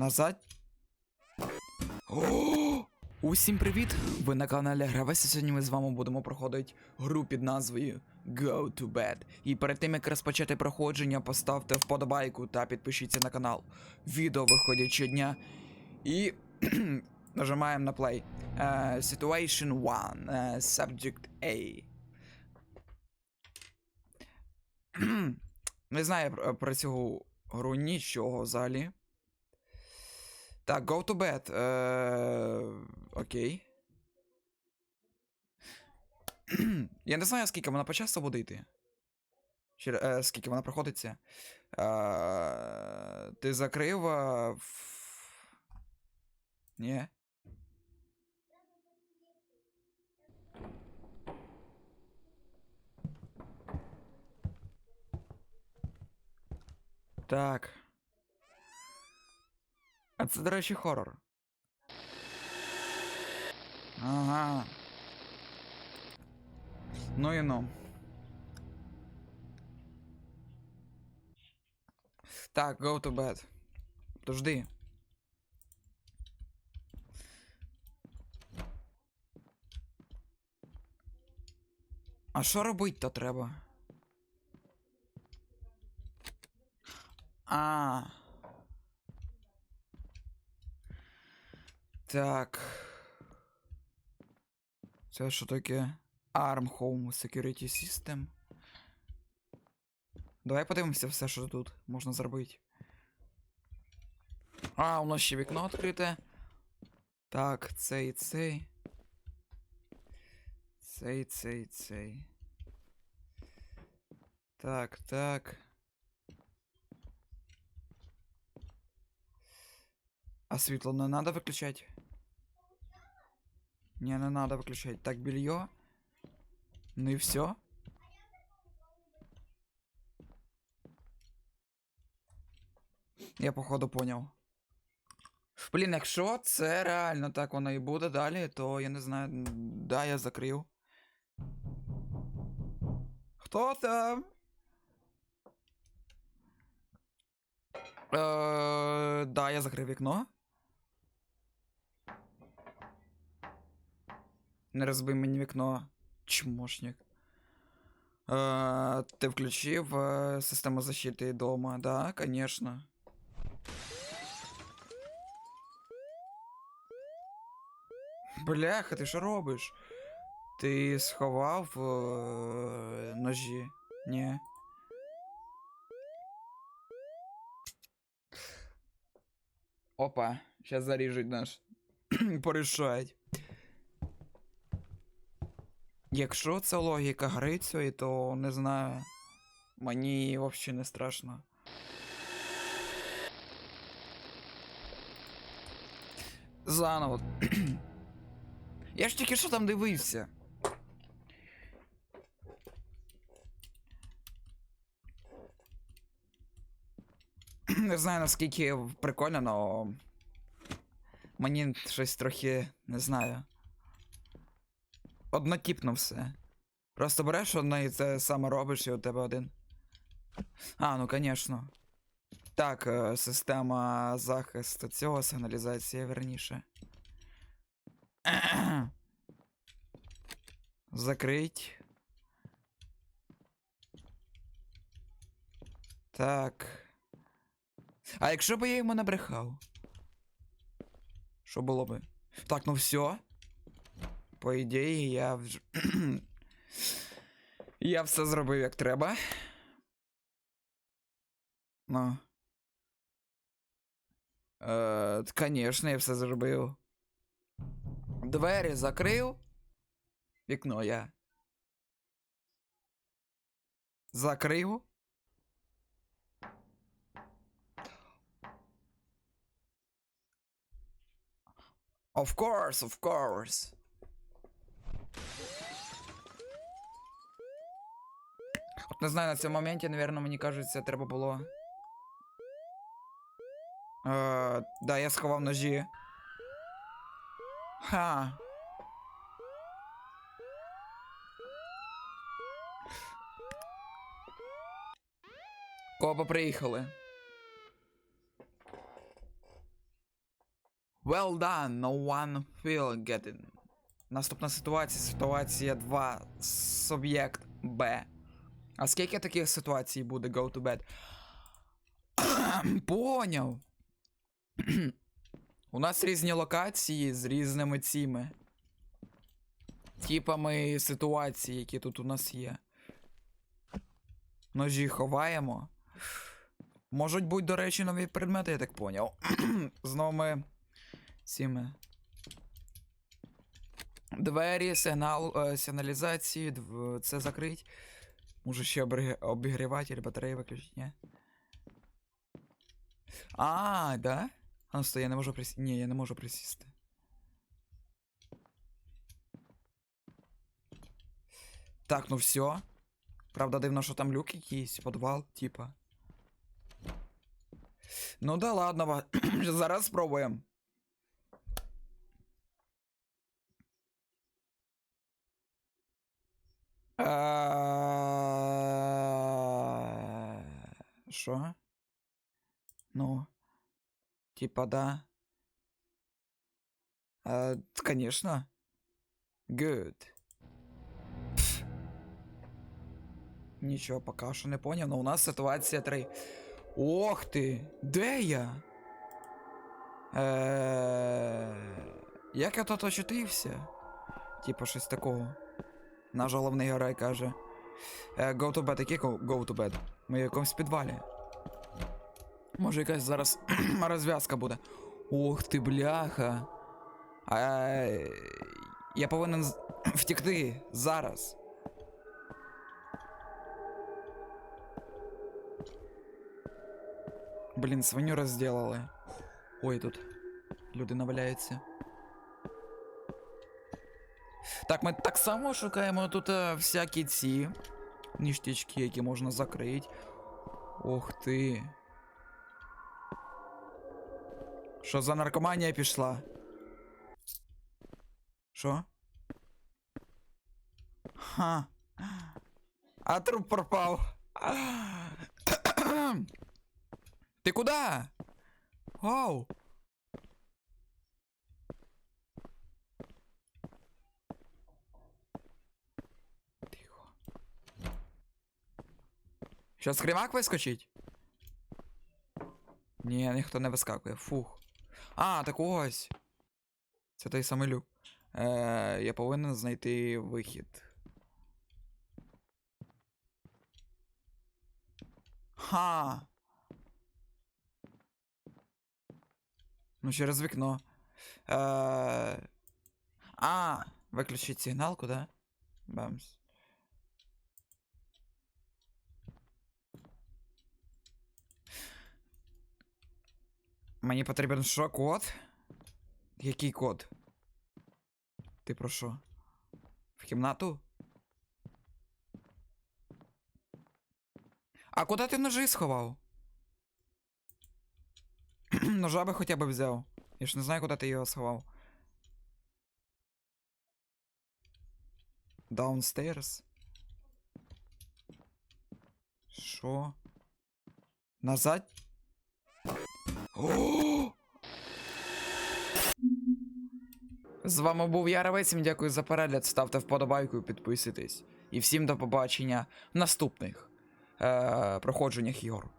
Назад. Усім привіт! Ви на каналі Гравець. і Сьогодні ми з вами будемо проходити гру під назвою Go to Bed. І перед тим як розпочати проходження, поставте вподобайку та підпишіться на канал. Відео виходять щодня. І нажимаємо на play. Е, situation 1. е, subject A. Не знаю про, про цю гру нічого взагалі. Так, go to bed. Е, окей. Я не знаю, скільки вона по часу буде йти. Чи, е, скільки вона проходиться. Е, ти закрив. Е, Ні. Так. А це, до речі, хорор. Ага. Ну і ну. Так, go to bed. Подожди. А що робить-то треба? А. Так. Це що таке? ARM Home Security System. Давай подивимося все, що тут можна зробити. А, у нас ще вікно відкрите. Так, цей, цей. Цей, цей, цей. Так, так. А світло не надо виключати? Не, не надо выключать. Так, белье. Ну и все. Я походу поняв. Блін, якщо це реально так воно і буде далі, то я не знаю. Да, я закрив. Хто там? Е, да, я закрив вікно. Не розбий мені вікно, чмошник. Е, ти включив е, систему защити дома, да, конечно. Бляха, ти що робиш? Ти сховав е, ножі? Ні. Опа, сейчас заріжуть наш. Порішають. Якщо це логіка гри цієї, то не знаю. Мені взагалі не страшно. Заново. Я ж тільки що там дивився. Не знаю наскільки прикольно, але мені щось трохи не знаю. Однотіпно все. Просто береш одне і це саме робиш, і у тебе один. А, ну конечно. Так, е, система захисту цього сигналізація верніше. Закрить. Так. А якщо б я йому набрехав? Що було би? Так, ну все. По ідеї, я вже. я все зробив як треба. Ну. Е, я все зробив. Двері закрив. Вікно я. Закрив. Of course, of course. Не знаю, на цьому моменті, наверное, мені кажеться, треба було. Е, да, я сховав ножі. Ха. Копа приїхали. Well done, no one will get in. Наступна ситуація, ситуація 2. Суб'єкт Б. А скільки таких ситуацій буде go to bed? Поняв. У нас різні локації з різними цими. Типами ситуацій, які тут у нас є. Ножі ховаємо. Можуть бути, до речі, нові предмети, я так поняв. З новими цими. Двері, сигнал, е, сигналізації, дв- це закрить. Може ще обігріватель, батареї виключить, ні? А, да? А ну стой, я не можу присісти. Ні, я не можу присісти. Так, ну все. Правда, дивно, що там люк якийсь, подвал, типа. Ну да ладно, зараз спробуємо. Е, Що? Ну. Типа, да. Е, Конечно. Good. Пф. Нічого, поки що не поняв, но у нас ситуація 3. Ох ти! Де я? Е, Як я тут очутився? Типа щось такого. Наш головний герой каже. Е, go to bed, який go to bed? Ми в якомусь підвалі. Може якась зараз розв'язка буде. Ох ти, бляха. Е, я повинен втекти зараз. Блін, свиню розділили. Ой, тут людина валяється. Так, ми так само шукаємо тут е, всякі ці ніштячки, які можна закрити. Ох ти. Що за наркоманія пішла? Що? Ха. А труп пропав. Ти куди? Оу. Що, скримак вискочить? Ні, ніхто не вискакує. Фух. А, так ось. Це той самий люк. Е, я повинен знайти вихід. Ха. Ну, через вікно. Е, а, виключить сигналку, да? Бамс. Мені потрібен що, код? Який код? Ти про що? В кімнату? А куди ти ножи сховав? Ножа би хоча б взяв. Я ж не знаю, куди ти його сховав. Downstairs? Що? Назад? З вами був Яровець, всім дякую за перегляд. Ставте вподобайку і підписуйтесь. І всім до побачення в наступних е- проходженнях ігор.